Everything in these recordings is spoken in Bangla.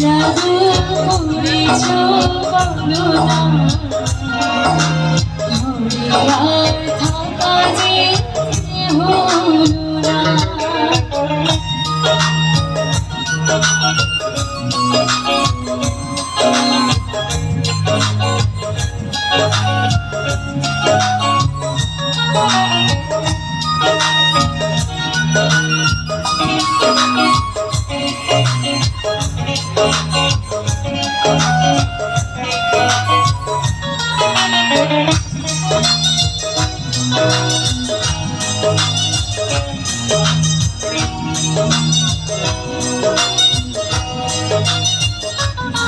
জাদু করেছ বলো না। ঘরে আর থাকা যে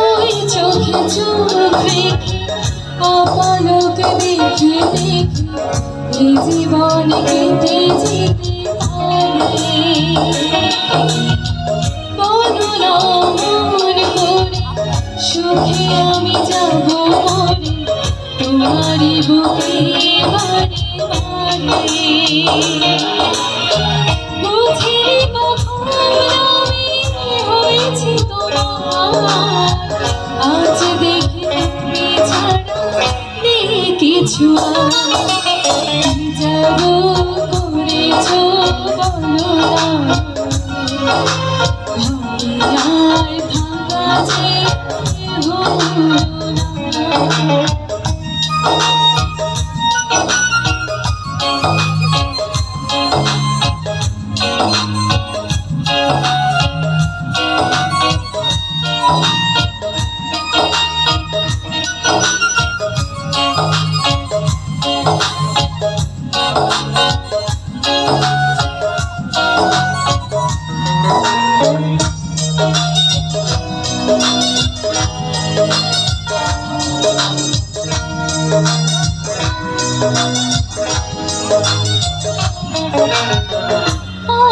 ওই চোখে চোখ রেখে অপলক দেখে এই জীবন কেটে যেতে পারে বলো না মন করে, সুখে আমি যাব মরে তোমারই বুকে বারে বারে। বুঝিনি কখন করেছ? বলো না।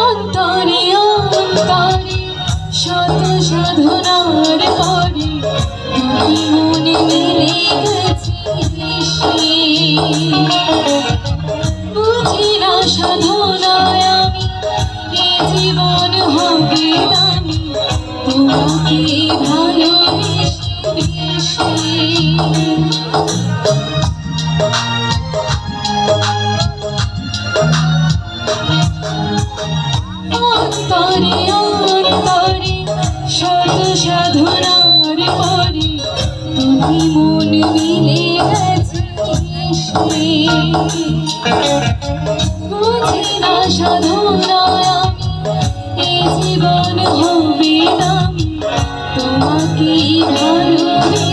অন্তরে অন্তরে, শত সাধনার পরে দুই মনে মিলে গেছে। বুঝি না সাধনায় আমি এ জীবন হবে দামি, তোমাকে ভালোবেসে অন্তরে অন্তরে শত সাধনার জীবন হবে দামি তোমাকে ভালোবেসে।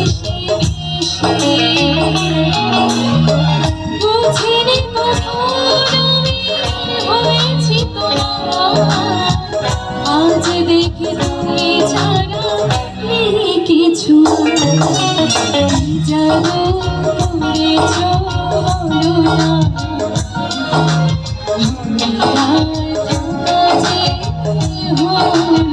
কিছু জানো করেছ বলো না। বলো